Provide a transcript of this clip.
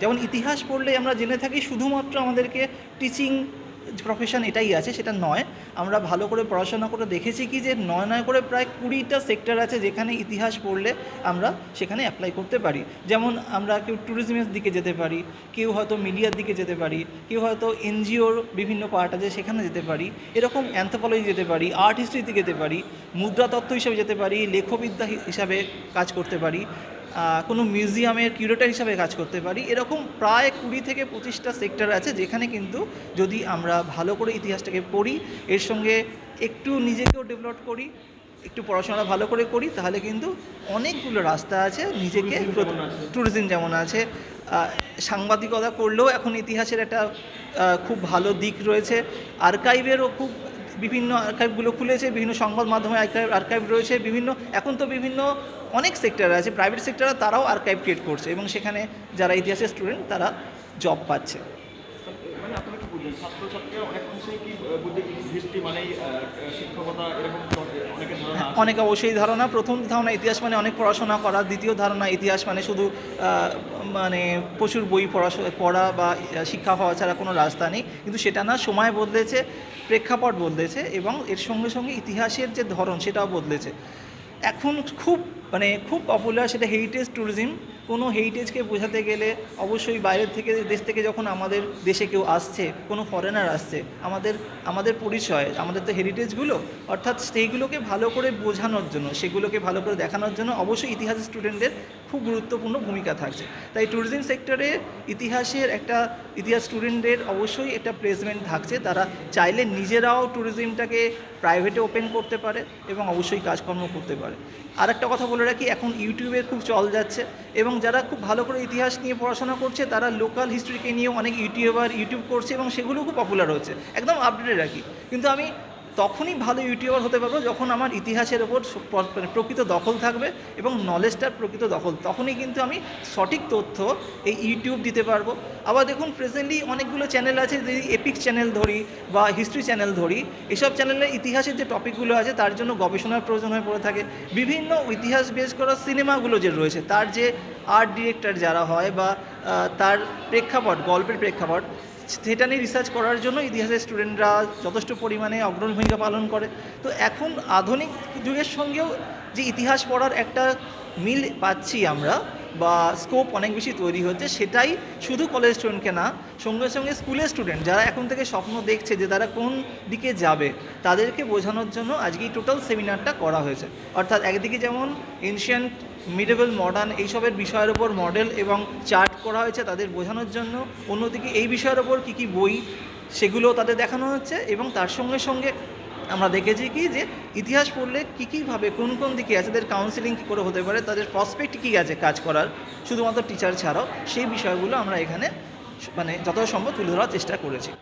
যেমন ইতিহাস পড়লে আমরা জেনে থাকি শুধুমাত্র আমাদেরকে টিচিং প্রফেশন এটাই আছে, সেটা নয়। আমরা ভালো করে পড়াশোনা করে দেখেছি কি যে নয় নয় করে প্রায় কুড়িটা সেক্টর আছে যেখানে ইতিহাস পড়লে আমরা সেখানে অ্যাপ্লাই করতে পারি। যেমন আমরা কেউ ট্যুরিজমের দিকে যেতে পারি, কেউ হয়তো মিডিয়ার দিকে যেতে পারি, কেউ হয়তো এনজিওর বিভিন্ন পার্ট আছে সেখানে যেতে পারি, এরকম অ্যান্থোপোলজি যেতে পারি আর্ট হিস্ট্রির দিকে যেতে পারি, মুদ্রাতত্ত্ব হিসাবে যেতে পারি লেখবিদ্যা হিসাবে কাজ করতে পারি। কোনো মিউজিয়ামের কিউরেটার হিসাবে কাজ করতে পারি। এরকম প্রায় কুড়ি থেকে পঁচিশটা সেক্টর আছে যেখানে কিন্তু যদি আমরা ভালো করে ইতিহাসটাকে পড়ি এর সঙ্গে একটু নিজেকেও ডেভেলপ করি একটু পড়াশোনা ভালো করে করি তাহলে কিন্তু অনেকগুলো রাস্তা আছে নিজেকে। ট্যুরিজম যেমন আছে। সাংবাদিকতা করলেও এখন ইতিহাসের একটা খুব ভালো দিক রয়েছে। আর্কাইভেরও খুব বিভিন্ন আর্কাইভগুলো খুলেছে, বিভিন্ন সংবাদ মাধ্যমে আর্কাইভ আর্কাইভ রয়েছে, বিভিন্ন, এখন তো বিভিন্ন অনেক সেক্টর আছে প্রাইভেট সেক্টরে তারাও আর্কাইভ ক্রিয়েট করছে এবং সেখানে যারা ইতিহাসের স্টুডেন্ট তারা জব পাচ্ছে। মানে ছাত্রছাত্রীরা অনেক অংশেই কি বুঝতে হিস্ট্রি মানেই শিক্ষকতা এরকম তো অনেকের ধারণা আছে। অনেক অবশ্যই ধারণা। প্রথম ধারণা, ইতিহাস মানে অনেক পড়াশোনা করা। দ্বিতীয় ধারণা, ইতিহাস মানে শুধু মানে প্রচুর বই পড়াশোনা পড়া বা শিক্ষা হওয়া ছাড়া কোনো রাস্তা নেই। কিন্তু সেটা না, সময় বদলেছে, প্রেক্ষাপট বদলেছে এবং এর সঙ্গে সঙ্গে ইতিহাসের যে ধরন, সেটাও বদলেছে। এখন খুব মানে খুব পপুলার সেটা হেরিটেজ ট্যুরিজম কোনো হেরিটেজকে বোঝাতে গেলে অবশ্যই বাইরের থেকে, দেশ থেকে যখন আমাদের দেশে কেউ আসছে, কোনো ফরেনার আসছে, আমাদের আমাদের পরিচয়, আমাদের তো হেরিটেজগুলো অর্থাৎ সেইগুলোকে ভালো করে বোঝানোর জন্য, সেগুলোকে ভালো করে দেখানোর জন্য অবশ্যই ইতিহাসের স্টুডেন্টদের খুব গুরুত্বপূর্ণ ভূমিকা থাকছে। তাই ট্যুরিজম সেক্টরে ইতিহাসের একটা, ইতিহাস স্টুডেন্টদের অবশ্যই একটা প্লেসমেন্ট থাকছে। তারা চাইলে নিজেরাও ট্যুরিজমটাকে প্রাইভেটে ওপেন করতে পারে এবং অবশ্যই কাজকর্ম করতে পারে। আর একটা কথা বলে রাখি, এখন ইউটিউবের খুব চল যাচ্ছে এবং যারা খুব ভালো করে ইতিহাস নিয়ে পড়াশোনা করছে, তারা লোকাল হিস্ট্রিকে নিয়ে অনেক ইউটিউবার, ইউটিউব করছে এবং সেগুলো খুব পপুলার হচ্ছে। একদম আপডেটেড রাখি কিন্তু আমি তখনই ভালো ইউটিউবার হতে পারব যখন আমার ইতিহাসের ওপর মানে প্রকৃত দখল থাকবে এবং নলেজটার প্রকৃত দখল। তখনই কিন্তু আমি সঠিক তথ্য এই ইউটিউব দিতে পারব। আবার দেখুন প্রেজেন্টলি অনেকগুলো চ্যানেল আছে, যদি এপিক চ্যানেল ধরি বা হিস্ট্রি চ্যানেল ধরি, এসব চ্যানেলে ইতিহাসের যে টপিকগুলো আছে, তার জন্য গবেষণার প্রয়োজন হয়ে পড়ে থাকে। বিভিন্ন ইতিহাস বেস করা সিনেমাগুলো যে রয়েছে, তার যে আর্ট ডিরেক্টর যারা হয় বা তার প্রেক্ষাপট, গল্পের প্রেক্ষাপট সেটা নিয়ে রিসার্চ করার জন্য ইতিহাসের স্টুডেন্টরা যথেষ্ট পরিমাণে অগ্রণী ভূমিকা পালন করে। তো এখন আধুনিক যুগের সঙ্গেও যে ইতিহাস পড়ার একটা মিল পাচ্ছি আমরা বা স্কোপ অনেক বেশি তৈরি হচ্ছে, সেটাই শুধু কলেজ স্টুডেন্টকে না, সঙ্গে সঙ্গে স্কুলের স্টুডেন্ট যারা এখন থেকে স্বপ্ন দেখছে যে তারা কোন দিকে যাবে, তাদেরকে বোঝানোর জন্য আজকে এই টোটাল সেমিনারটা করা হয়েছে। অর্থাৎ একদিকে যেমন এনশিয়ান্ট মিডেবল মডার্ন এইসবের বিষয়ের ওপর মডেল এবং চার্ট করা হয়েছে তাদের বোঝানোর জন্য, অন্যদিকে এই বিষয়ের ওপর কী কী বই সেগুলো তাদের দেখানো হচ্ছে এবং তার সঙ্গে সঙ্গে আমরা দেখেছি কি যে ইতিহাস পড়লে কী কীভাবে কোন কোন দিকে আছে, তাদের কাউন্সিলিং কী করে হতে পারে, তাদের প্রসপেক্ট কী আছে কাজ করার, শুধুমাত্র টিচার ছাড়াও, সেই বিষয়গুলো আমরা এখানে মানে যতটা সম্ভব তুলে ধরার চেষ্টা করেছি।